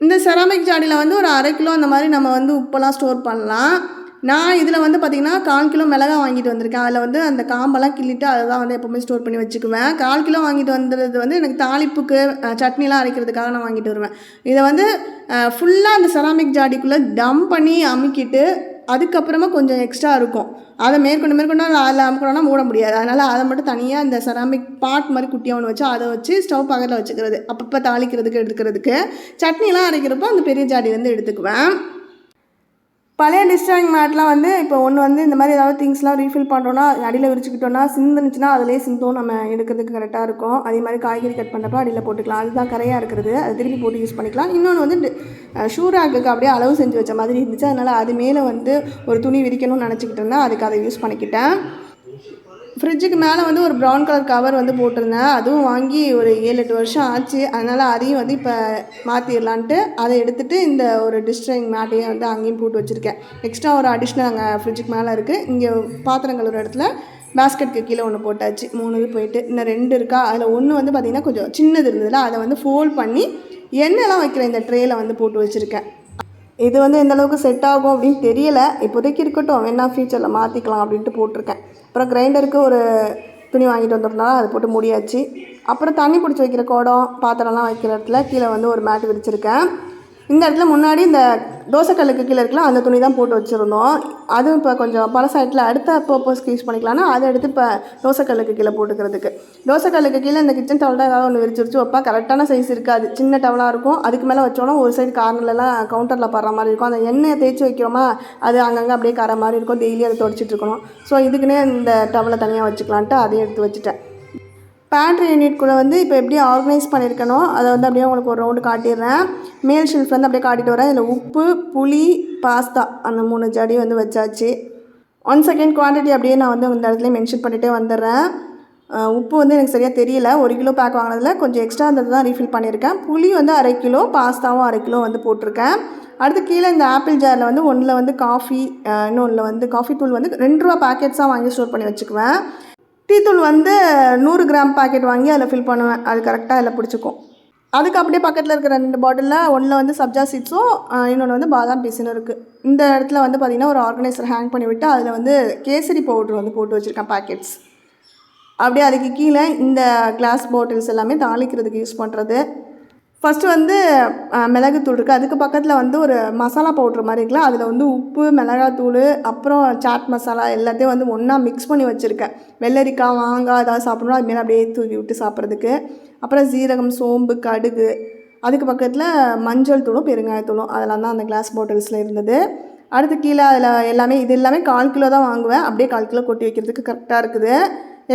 இந்த செராமிக் ஜாடியில் வந்து ஒரு அரை கிலோ அந்த மாதிரி நம்ம வந்து உப்பெல்லாம் ஸ்டோர் பண்ணலாம். நான் இதில் வந்து பார்த்திங்கன்னா கால் கிலோ மிளகா வாங்கிட்டு வந்திருக்கேன். அதில் வந்து அந்த காம்பெல்லாம் கிள்ளிட்டு அதை தான் வந்து எப்போவுமே ஸ்டோர் பண்ணி வச்சுக்குவேன். கால் கிலோ வாங்கிட்டு வந்தது வந்து எனக்கு தாளிப்புக்கு சட்னிலாம் அரைக்கிறதுக்காக நான் வாங்கிட்டு வருவேன். இதை வந்து ஃபுல்லாக அந்த செராமிக் ஜாடிக்குள்ளே டம் பண்ணி அமுக்கிட்டு அதுக்கப்புறமா கொஞ்சம் எக்ஸ்ட்ரா இருக்கும். அதை மேற்கொண்டு மேற்கொண்டு அதில் அமுக்கணும்னா மூட முடியாது. அதனால் அதை மட்டும் தனியாக இந்த செராமிக் பாட் மாதிரி குட்டியாக ஒன்று வச்சு அதை வச்சு ஸ்டவ் பக்கத்தில் வச்சுக்கிறது. அப்பப்போ தாளிக்கிறதுக்கு எடுக்கிறதுக்கு சட்னிலாம் அரைக்கிறப்போ அந்த பெரிய ஜாடி வந்து எடுத்துக்குவேன். பழைய டிஸ்ட்ராயிங் மேட்லாம் வந்து இப்போ ஒன்று வந்து இந்த மாதிரி ஏதாவது திங்ஸ்லாம் ரீஃபில் பண்ணுறோன்னா அடியில் விரிச்சுக்கிட்டோன்னா சிந்துனுச்சுன்னா அதிலே சிந்தும் நம்ம எடுக்கிறதுக்கு கரெக்டாக இருக்கும். அதே மாதிரி காய்கறி கட் பண்ணுறப்ப அடியில் போட்டுக்கலாம். அதுதான் கரையாக இருக்கிறது. அது திருப்பி போட்டு யூஸ் பண்ணிக்கலாம். இன்னொன்று வந்து ஷூ ரேக்குக்கு அப்படியே அளவு செஞ்சு வச்ச மாதிரி இருந்துச்சு. அதனால் அது மேலே வந்து ஒரு துணி விரிக்கணும்னு நினச்சிக்கிட்டு இருந்தேன். அதுக்கு அதை யூஸ் பண்ணிக்கிட்டேன். ஃப்ரிட்ஜுக்கு மேலே வந்து ஒரு ப்ரௌன் கலர் கவர் வந்து போட்டிருந்தேன். அதுவும் வாங்கி ஒரு ஏழு எட்டு வருஷம் ஆச்சு. அதனால் அதையும் வந்து இப்போ மாற்றிடலான்ட்டு அதை எடுத்துகிட்டு இந்த ஒரு டிஸ்ட்ரிங் மேட்டையும் வந்து அங்கேயும் போட்டு வச்சுருக்கேன். எக்ஸ்ட்ரா ஒரு அடிஷ்னல் அங்கே ஃப்ரிட்ஜுக்கு மேலே இருக்குது இங்கே பாத்திரம் கழுவுற இடத்துல பேஸ்கெட்டுக்கு கீழே ஒன்று போட்டாச்சு. மூணு இது போயிட்டு இன்னும் ரெண்டு இருக்கா? அதில் ஒன்று வந்து பார்த்திங்கன்னா கொஞ்சம் சின்னது இருந்ததில்ல அதை வந்து ஃபோல்ட் பண்ணி எண்ணெய்லாம் வைக்கிற இந்த ட்ரேயில் வந்து போட்டு வச்சுருக்கேன். இது வந்து எந்த அளவுக்கு செட் ஆகும் அப்படின்னு தெரியல. இப்போதைக்கு இருக்கட்டும் வேணா ஃபியூச்சரில் மாற்றிக்கலாம் அப்படின்ட்டு போட்டிருக்கேன். அப்புறம் கிரைண்டருக்கு ஒரு துணி வாங்கிட்டு வந்திருந்தாலும் அதை போட்டு முடியாச்சு. அப்புறம் தண்ணி பிடிச்சி வைக்கிற குடம் பாத்திரம்லாம் வைக்கிற இடத்துல கீழே வந்து ஒரு மேட் விரிச்சிருக்கேன். இந்த இடத்துல முன்னாடி இந்த தோசைக்கல்லுக்கு கீழே இருக்கலாம் அந்த துணி தான் போட்டு வச்சுருந்தோம். அதுவும் இப்போ கொஞ்சம் பழசாயிட்டில் அடுத்த பர்பஸ்க்கு யூஸ் பண்ணிக்கலாம்னா அதை எடுத்து இப்போ தோசைக்கல்லுக்கு கீழே போட்டுக்கிறதுக்கு. தோசைக்கல்லுக்கு கீழே இந்த கிச்சன் டவலாக ஏதாவது ஒன்று விரிச்சு வச்சு வைப்பா கரெக்டான சைஸ் இருக்காது. சின்ன டவலாக இருக்கும். அதுக்கு மேலே வச்சோன்னா ஒரு சைடு கார்னர்லாம் கவுண்டரில் படுற மாதிரி இருக்கும். அந்த எண்ணெயை தேய்ச்சி வைக்கிறோமா அது அங்கங்கே அப்படியே கர மாதிரி இருக்கும். டெய்லி அதை தொடச்சிட்டு இருக்கணும். ஸோ இதுக்குன்னே இந்த டவலை தனியாக வச்சுக்கலான்ட்டு அதையும் எடுத்து வச்சுட்டேன். பேண்ட்ரி யூனிட்குள்ளே வந்து இப்போ எப்படி ஆர்கனைஸ் பண்ணியிருக்கணும் அதை வந்து அப்படியே உங்களுக்கு ஒரு ரவுண்டு காட்டிடுறேன். மேல் ஷெல்ஃப் வந்து அப்படியே காட்டிட்டு வரேன். இதில் உப்பு புளி பாஸ்தா அந்த மூணு ஜடி வந்து வச்சாச்சு. ஒன் செகண்ட் குவான்டிட்டி அப்படியே நான் வந்து இந்த இடத்துல மென்ஷன் பண்ணிகிட்டே வந்துடுறேன். உப்பு வந்து எனக்கு சரியாக தெரியல. ஒரு கிலோ பேக் வாங்கினதில் கொஞ்சம் எக்ஸ்ட்ரா இருந்தது தான் ரீஃபில் பண்ணியிருக்கேன். புளி வந்து அரை கிலோ பாஸ்தாவும் அரை கிலோ வந்து போட்டிருக்கேன். அடுத்து கீழே இந்த ஆப்பிள் ஜாரில் வந்து ஒன்றில் வந்து காஃபி இன்னொன்றில் வந்து காஃபி தூள் வந்து ரெண்டு ரூபா பேக்கெட்ஸாக வாங்கி ஸ்டோர் பண்ணி வச்சுக்குவேன். டீத்தூள் வந்து நூறு கிராம் பாக்கெட் வாங்கி அதில் ஃபில் பண்ணுவேன். அது கரெக்டாக அதில் பிடிச்சிக்கும். அதுக்கு அப்படியே பக்கத்தில் இருக்கிற ரெண்டு பாட்டிலில் ஒன்றில் வந்து சப்ஜா சீட்ஸும் இன்னொன்று வந்து பாதாம் பீஸுன்னு இருக்குது இந்த இடத்துல வந்து பார்த்திங்கன்னா ஒரு ஆர்கனைசர் ஹேங் பண்ணி விட்டு அதில் வந்து கேசரி பவுட்ரு வந்து போட்டு வச்சுருக்கேன் பாக்கெட்ஸ் அப்படியே அதுக்கு கீழே இந்த கிளாஸ் பாட்டில்ஸ் எல்லாமே தாளிக்கிறதுக்கு யூஸ் பண்ணுறது ஃபஸ்ட்டு வந்து மிளகுத்தூள் இருக்குது அதுக்கு பக்கத்தில் வந்து ஒரு மசாலா பவுட்ரு மாதிரி இருக்குல்ல அதில் வந்து உப்பு மிளகாத்தூள் அப்புறம் சாட் மசாலா எல்லாத்தையும் வந்து ஒன்றா மிக்ஸ் பண்ணி வச்சுருக்கேன். வெள்ளரிக்காய் மாங்காய் ஏதாவது சாப்பிட்ணும் அதுமாரி அப்படியே தூக்கி விட்டு சாப்பிட்றதுக்கு. அப்புறம் சீரகம் சோம்பு கடுகு. அதுக்கு பக்கத்தில் மஞ்சள் தூளும் பெருங்காயத்தூளும் அதெல்லாம் தான் அந்த கிளாஸ் பாட்டில்ஸில் இருந்தது. அடுத்து கீழே அதில் எல்லாமே இது எல்லாமே கால் கிலோ தான் வாங்குவேன். அப்படியே கால் கிலோ கொட்டி வைக்கிறதுக்கு கரெக்டாக இருக்குது.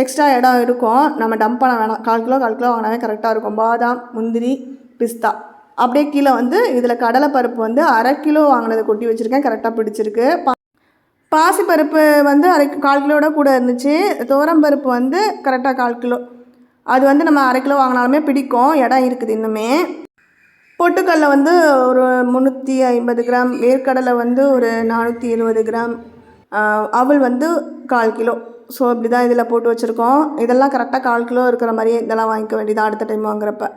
எக்ஸ்ட்ரா இடம் இருக்கும். நம்ம டம்ப் பண்ண வேணாம். கால் கிலோ கால் கிலோ வாங்கினாவே கரெக்டாக இருக்கும். பாதாம் முந்திரி பிஸ்தா. அப்படியே கீழே வந்து இதில் கடலைப்பருப்பு வந்து அரை கிலோ வாங்கினதை கொட்டி வச்சுருக்கேன். கரெக்டாக பிடிச்சிருக்கு. பா பாசிப்பருப்பு வந்து அரை கால் கிலோட கூட இருந்துச்சு. துவரம்பருப்பு வந்து கரெக்டாக கால் கிலோ. அது வந்து நம்ம அரை கிலோ வாங்கினாலுமே பிடிக்கும். இடம் இருக்குது இன்னுமே. பொட்டுக்கடலை வந்து ஒரு முந்நூற்றி ஐம்பது கிராம். வேர்க்கடலை வந்து ஒரு நானூற்றி இருபது கிராம். ஆஹ் அவல் வந்து கால் கிலோ. ஸோ இப்படி தான் இதில் போட்டு வச்சுருக்கோம். இதெல்லாம் கரெக்டாக கால் கிலோ இருக்கிற மாதிரி இதெல்லாம் வாங்கிக்க வேண்டியதான் அடுத்த டைம் வாங்குறப்ப.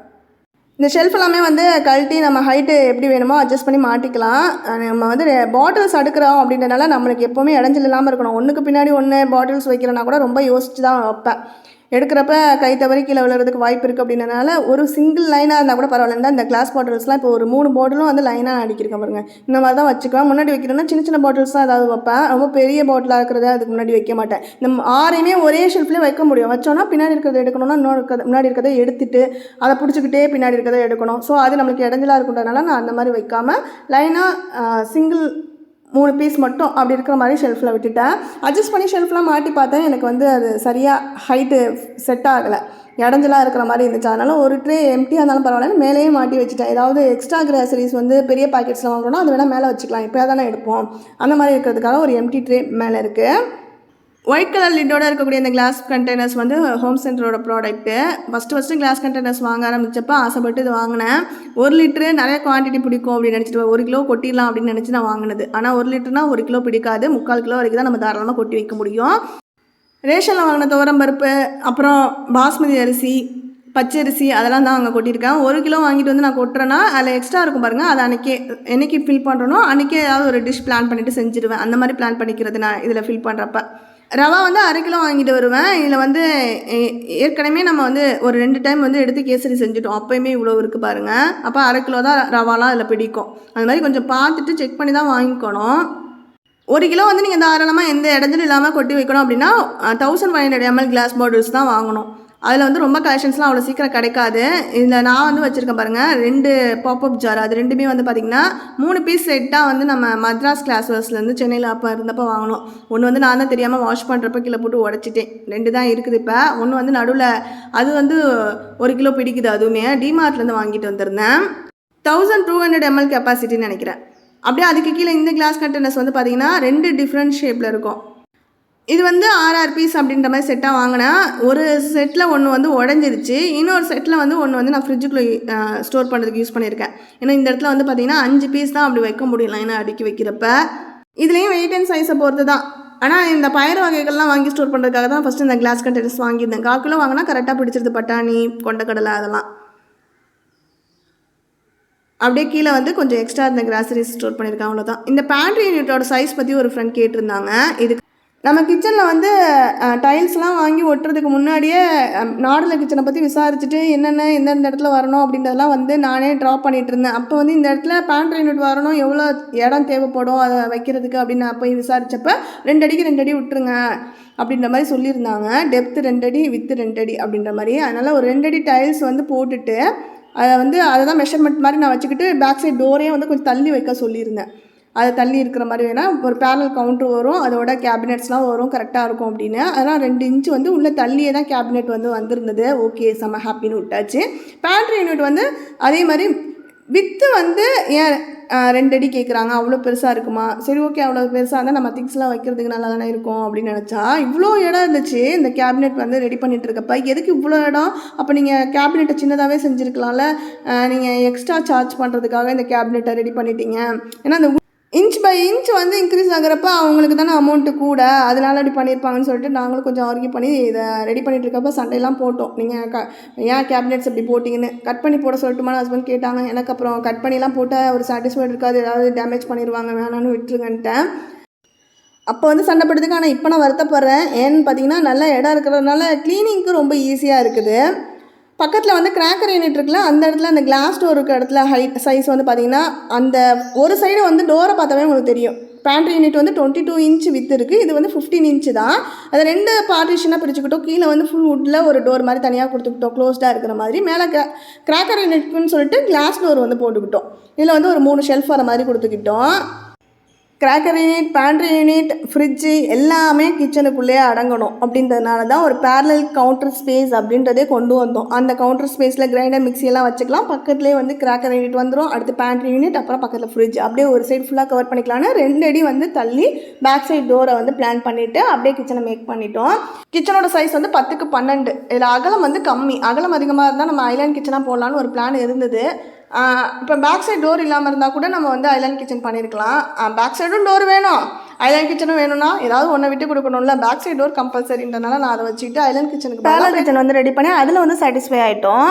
இந்த ஷெல்ஃப் எல்லாமே வந்து கழட்டி நம்ம ஹைட்டு எப்படி வேணுமோ அட்ஜஸ்ட் பண்ணி மாட்டிக்கலாம். நம்ம வந்து பாட்டில்ஸ் அடுக்கிறோம் அப்படின்றனால நம்மளுக்கு எப்போவுமே இடைஞ்சல் இல்லாமல் இருக்கணும். ஒன்றுக்கு பின்னாடி ஒன்று பாட்டில்ஸ் வைக்கிறேன்னா கூட ரொம்ப யோசிச்சு தான் வைப்பேன். எடுக்கிறப்ப கை தவறி கீழே விழுறதுக்கு வாய்ப்பு இருக்குது அப்படின்றனால ஒரு சிங்கிள் லைனாக இருந்தால் கூட பரவாயில்ல. இந்த கிளாஸ் பாட்டில்ஸ்லாம் இப்போ ஒரு மூணு பாட்டிலும் வந்து லைனாக அடிக்கிருக்கேன் பாருங்க. இந்த மாதிரி தான் வச்சுக்குவேன். முன்னாடி வைக்கிறேன்னா சின்ன சின்ன பாட்டில்ஸ் தான் ஏதாவது வைப்பேன். ரொம்ப பெரிய பாட்டிலாக இருக்கிறத அதுக்கு முன்னாடி வைக்க மாட்டேன். இந்த ஆறையுமே ஒரே ஷெல்ஃப்லேயே வைக்க முடியும். வச்சோன்னா பின்னாடி இருக்கிறத எடுக்கணும்னா இன்னொரு முன்னாடி இருக்கிறத எடுத்துட்டு அதை பிடிச்சிக்கிட்டே பின்னாடி இருக்கிறத எடுக்கணும். ஸோ அது நம்மளுக்கு இடைஞ்சலாக இருக்குன்றதுனால நான் அந்த மாதிரி வைக்காமல் லைனாக சிங்கிள் மூணு பீஸ் மட்டும் அப்படி இருக்கிற மாதிரி ஷெல்ஃபில் விட்டுட்டேன். அட்ஜஸ்ட் பண்ணி ஷெல்ஃப்லாம் மாட்டி பார்த்தேன். எனக்கு வந்து அது சரியாக ஹைட்டு செட் ஆகலை. இடஞ்சலாக இருக்கிற மாதிரி இருந்துச்சு. அதனால் ஒரு ட்ரே எம்டியாக இருந்தாலும் பரவாயில்ல மேலேயே மாட்டி வச்சுட்டேன். ஏதாவது எக்ஸ்ட்ரா கிராசரிஸ் வந்து பெரிய பாக்கெட்ஸில் வாங்கணும்னா அது வேணால் மேலே வச்சுக்கலாம். இப்போ தானே எடுப்போம். அந்த மாதிரி இருக்கிறதுக்காக ஒரு எம்டி ட்ரே மேலே இருக்குது ஒயிட் கலர் லிட்டோட இருக்கக்கூடிய இந்த கிளாஸ் கண்டெய்னர்ஸ் வந்து home சென்டரோட product first first glass containers வாங்க ஆரம்பிச்சப்போ ஆசைப்பட்டு இது வாங்கினேன். ஒரு லிட்டரு நிறைய குவான்டிட்டி பிடிக்கும் அப்படின்னு நினச்சிட்டு ஒரு கிலோ கொட்டிடலாம் அப்படின்னு நினச்சி நான் வாங்கினது. ஆனால் ஒரு லிட்டர்னா ஒரு கிலோ பிடிக்காது. முக்கால் கிலோ வரைக்கும் தான் நம்ம தாராளமாக கொட்டி வைக்க முடியும். ரேஷனில் வாங்கின துவரம் பருப்பு அப்புறம் பாஸ்மதி அரிசி பச்சரிசி அதெல்லாம் தான் அங்கே கொட்டியிருக்கேன். ஒரு கிலோ வாங்கிட்டு வந்து நான் கொட்டுறேன்னா அதில் எக்ஸ்ட்ரா இருக்கும் பாருங்கள் அதை அன்றைக்கே என்னைக்கு ஃபில் பண்ணுறனோ அன்றைக்கே ஏதாவது ஒரு டிஷ் பிளான் பண்ணிவிட்டு செஞ்சுருவேன். அந்த மாதிரி பிளான் பண்ணிக்கிறது நான் இதில் ஃபில் பண்ணுறப்ப ரவா வந்து அரை கிலோ வாங்கிட்டு வருவேன். இதில் வந்து ஏ- ஏற்கனவே நம்ம வந்து ஒரு ரெண்டு டைம் வந்து எடுத்து கேசரி செஞ்சுட்டோம். அப்போயுமே இவ்வளோ இருக்குது பாருங்கள் அப்போ அரை கிலோ தான் ரவாலாம் அதில் பிடிக்கும். அது மாதிரி கொஞ்சம் பார்த்துட்டு செக் பண்ணி தான் வாங்கிக்கணும். ஒரு கிலோ வந்து நீங்கள் தாராளமாக எந்த இடஞ்சலும் இல்லாமல் கொட்டி வைக்கணும் அப்படின்னா thousand five hundred ML glass bottles தான் வாங்கணும். அதில் வந்து ரொம்ப கலெக்ஷன்ஸ்லாம் அவ்வளோ சீக்கிரம் கிடைக்காது. இதில் நான் வந்து வச்சுருக்கேன் பாருங்கள் ரெண்டு பாப்அப் ஜார் அது ரெண்டுமே வந்து பார்த்திங்கன்னா மூணு பீஸ் செட்டாக வந்து நம்ம மத்ராஸ் கிளாஸஸ்லேருந்து சென்னையில் அப்போ இருந்தப்போ வாங்கினோம். ஒன்று வந்து நான் தான் தெரியாமல் வாஷ் பண்ணுறப்ப கீழே போட்டு உடச்சிட்டேன். ரெண்டு தான் இருக்குது இப்போ. ஒன்று வந்து நடுவில் அது வந்து ஒரு கிலோ பிடிக்குது அதுவுமே. டிமார்ட்லேருந்து வாங்கிட்டு வந்திருந்தேன். தௌசண்ட் டூ ஹண்ட்ரட் எம்எல் கெப்பாசிட்டின்னு நினைக்கிறேன். அப்படியே அதுக்கு கீழே இந்த கிளாஸ் கண்டெய்னர்ஸ் வந்து பார்த்தீங்கன்னா ரெண்டு டிஃப்ரெண்ட் ஷேப்பில் இருக்கும். இது வந்து ஆர்ஆர் பீஸ் அப்படின்ற மாதிரி செட்டாக வாங்கினேன். ஒரு செட்டில் ஒன்று வந்து உடஞ்சிருச்சு. இன்னொரு செட்டில் வந்து ஒன்று வந்து நான் ஃப்ரிட்ஜுக்குள்ளே ஸ்டோர் பண்ணுறதுக்கு யூஸ் பண்ணியிருக்கேன். ஏன்னா இந்த இடத்துல வந்து பார்த்தீங்கன்னா அஞ்சு பீஸ் தான் அப்படி வைக்க முடியல ஏன்னா அடுக்கி வைக்கிறப்ப. இதுலேயும் வெயிட் அண்ட் சைஸை பொறுத்து தான். ஆனால் இந்த பயறு வகைகள்லாம் வாங்கி ஸ்டோர் பண்ணுறதுக்காக தான் ஃபஸ்ட்டு இந்த கிளாஸ் கண்டெய்னர்ஸ் வாங்கியிருந்தேன். கால் கிலோ வாங்கினா கரெக்டாக பிடிச்சிருது. பட்டாணி கொண்டக்கடலை அதெல்லாம். அப்படியே கீழே வந்து கொஞ்சம் எக்ஸ்ட்ரா இந்த கிராசரிஸ் ஸ்டோர் பண்ணியிருக்காங்க அவ்வளோதான் இந்த பேண்ட்ரி யூனிட்டோட சைஸ் பற்றி ஒரு ஃப்ரெண்ட் கேட்டிருந்தாங்க. இதுக்கு நம்ம கிச்சனில் வந்து டைல்ஸ்லாம் வாங்கி ஒட்டுறதுக்கு முன்னாடியே நாடல கிச்சனை பற்றி விசாரிச்சுட்டு என்னென்ன எந்தெந்த இடத்துல வரணும் அப்படின்றதெல்லாம் வந்து நானே ட்ரா பண்ணிகிட்டு இருந்தேன். அப்போ வந்து இந்த இடத்துல பேண்ட்ரி யூனிட் வரணும் எவ்வளோ இடம் தேவைப்படும் அதை வைக்கிறதுக்கு அப்படின்னு நான் போய் விசாரிச்சப்ப ரெண்டு அடிக்கு ரெண்டு அடி விட்டுருங்க அப்படின்ற மாதிரி சொல்லியிருந்தாங்க. டெப்த்து ரெண்டு அடி வித்து ரெண்டு அடி அப்படின்ற மாதிரி. அதனால் ஒரு ரெண்டு அடி டைல்ஸ் வந்து போட்டுட்டு அதை வந்து அதை தான் மெஷர்மெண்ட் மாதிரி நான் வச்சுக்கிட்டு பேக் சைட் டோரையும் வந்து கொஞ்சம் தள்ளி வைக்க சொல்லியிருந்தேன். அதை தள்ளி இருக்கிற மாதிரி வேணால் ஒரு பேரல் கவுண்டர் வரும். அதோட கேபினெட்ஸ்லாம் வரும். கரெக்டாக இருக்கும் அப்படின்னு. அதெல்லாம் ரெண்டு இன்ச்சு வந்து உள்ளே தள்ளியே தான் கேபினெட் வந்து வந்திருந்தது. ஓகே செம்ம ஹாப்பின்னு விட்டாச்சு. பேண்ட்ரி யூனிட் வந்து அதே மாதிரி வித்து வந்து ஏன் ரெண்டு அடி கேட்குறாங்க அவ்வளோ பெருசாக இருக்குமா? சரி ஓகே அவ்வளோ பெருசாக இருந்தால் நம்ம திங்ஸ்லாம் வைக்கிறதுக்கு நல்லா தானே இருக்கும் அப்படின்னு நினச்சா இவ்வளோ இடம் இருந்துச்சு. இந்த கேபினெட் வந்து ரெடி பண்ணிட்டு இருக்கப்ப எதுக்கு இவ்வளோ இடம்? அப்போ நீங்கள் கேபினெட்டை சின்னதாகவே செஞ்சுருக்கலாம்ல. நீங்கள் எக்ஸ்ட்ரா சார்ஜ் பண்ணுறதுக்காக இந்த கேபினெட்டை ரெடி பண்ணிட்டீங்க. ஏன்னா அந்த இன்ச் பை இன்ச் வந்து இன்க்ரீஸ் ஆகிறப்ப அவங்களுக்கு தானே அமௌண்ட்டு கூட. அதனால இப்படி பண்ணியிருப்பாங்கன்னு சொல்லிட்டு நாங்களும் கொஞ்சம் ஆர்கியூ பண்ணி இதை ரெடி பண்ணிட்டு இருக்கப்ப சண்டையெல்லாம் போட்டோம். நீங்கள் க ஏன் கேபினெட்ஸ் இப்படி போட்டிங்கன்னு? கட் பண்ணி போட சொல்லட்டுமான ஹஸ்பண்ட் கேட்டாங்க. எனக்கு அப்புறம் கட் பண்ணிலாம் போட்டால் ஒரு சாட்டிஸ்ஃபைட் இருக்காது. ஏதாவது டேமேஜ் பண்ணிடுவாங்க வேணான்னு விட்டுருங்கன்ட்டேன் அப்போ வந்து சண்டை போட்டதுக்கு ஆனால் இப்போ நான் வருத்தப்படுறேன். ஏன்னு பார்த்தீங்கன்னா நல்ல இடம் இருக்கிறதுனால க்ளீனிங்க்கு ரொம்ப ஈஸியாக இருக்குது. பக்கத்தில் வந்து கிராக்கர் யூனிட் இருக்குல்ல அந்த இடத்துல அந்த கிளாஸ் டோர் இருக்க இடத்துல ஹைட் சைஸ் வந்து பார்த்தீங்கன்னா அந்த ஒரு சைடு வந்து டோரை பார்த்தாவே உங்களுக்கு தெரியும். பேண்ட்ரி யூனிட் வந்து டுவெண்ட்டி டூ இன்ச் வித் இருக்குது இது வந்து ஃபிஃப்டீன் இன்ச்சு தான். அதை ரெண்டு பார்ட்டிஷனாக பிரிச்சுக்கிட்டோம். கீழே வந்து ஃபுல் வுட்டில் ஒரு டோர் மாதிரி தனியாக கொடுத்துக்கிட்டோம். க்ளோஸ்டாக இருக்கிற மாதிரி. மேலே கிராக்கர் யூனிட்னு சொல்லிட்டு கிளாஸ் டோர் வந்து போட்டுக்கிட்டோம். இதில் வந்து ஒரு மூணு ஷெல்ஃப் வர மாதிரி கொடுத்துக்கிட்டோம். Cracker unit pantry unit fridge எல்லாமே கிச்சனுக்குள்ளேயே அடங்கணும். அப்படின்றதுனால தான் ஒரு பேரலல் கவுண்டர் ஸ்பேஸ் அப்படின்றதே கொண்டு வந்தோம். அந்த கவுண்டர் ஸ்பேஸில் கிரைண்டர் மிக்சியெல்லாம் வச்சுக்கலாம். பக்கத்துலேயே வந்து கிராக்கர் யூனிட் வந்துடும் அடுத்து பேண்ட்ரி யூனிட் அப்புறம் பக்கத்தில் ஃப்ரிட்ஜ் அப்படியே ஒரு சைடு ஃபுல்லாக கவர் பண்ணிக்கலாம்னு ரெண்டு அடி வந்து தள்ளி பேக் சைட் டோரை வந்து பிளான் பண்ணிவிட்டு அப்படியே கிச்சனை மேக் பண்ணிட்டோம். கிச்சனோட சைஸ் வந்து பத்துக்கு பன்னெண்டு. இதில் அகலம் வந்து கம்மி. அகலம் அதிகமாக இருந்தால் நம்ம ஐலாண்ட் கிச்சனாக போடலான்னு ஒரு பிளான் இருந்தது. இப்போ பேக் சைடு டோர் இல்லாமல் இருந்தால் கூட நம்ம வந்து ஐலாண்ட் கிச்சன் பண்ணியிருக்கலாம் பேக் சைடும் டோர் வேணும். ஐலாண்ட் கிச்சனும் வேணும்னா ஏதாவது ஒன்றை விட்டு கொடுக்கணும்ல. பேக் சைடு டோர் கம்பல்சரின்றனால நான் அதை வச்சுக்கிட்டு ஐலாண்ட் கிச்சனுக்கு பேலர் கிச்சன் வந்து ரெடி பண்ணி அதில் வந்து சாட்டிஸ்ஃபை ஆகிட்டோம்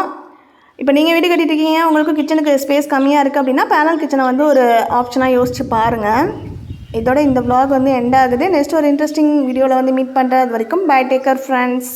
இப்போ நீங்கள் வீடு கட்டிட்டு இருக்கீங்க உங்களுக்கு கிச்சனுக்கு ஸ்பேஸ் கம்மியாக இருக்குது அப்படின்னா பேனல் கிச்சனை வந்து ஒரு ஆப்ஷனாக யோசிச்சு பாருங்கள் இதோட இந்த vlog வந்து எண்ட் ஆகுது. நெக்ஸ்ட் ஒரு இன்ட்ரெஸ்டிங் வீடியோவில் வந்து மீட் பண்ணுறது வரைக்கும் பை டேக்கர் ஃப்ரெண்ட்ஸ்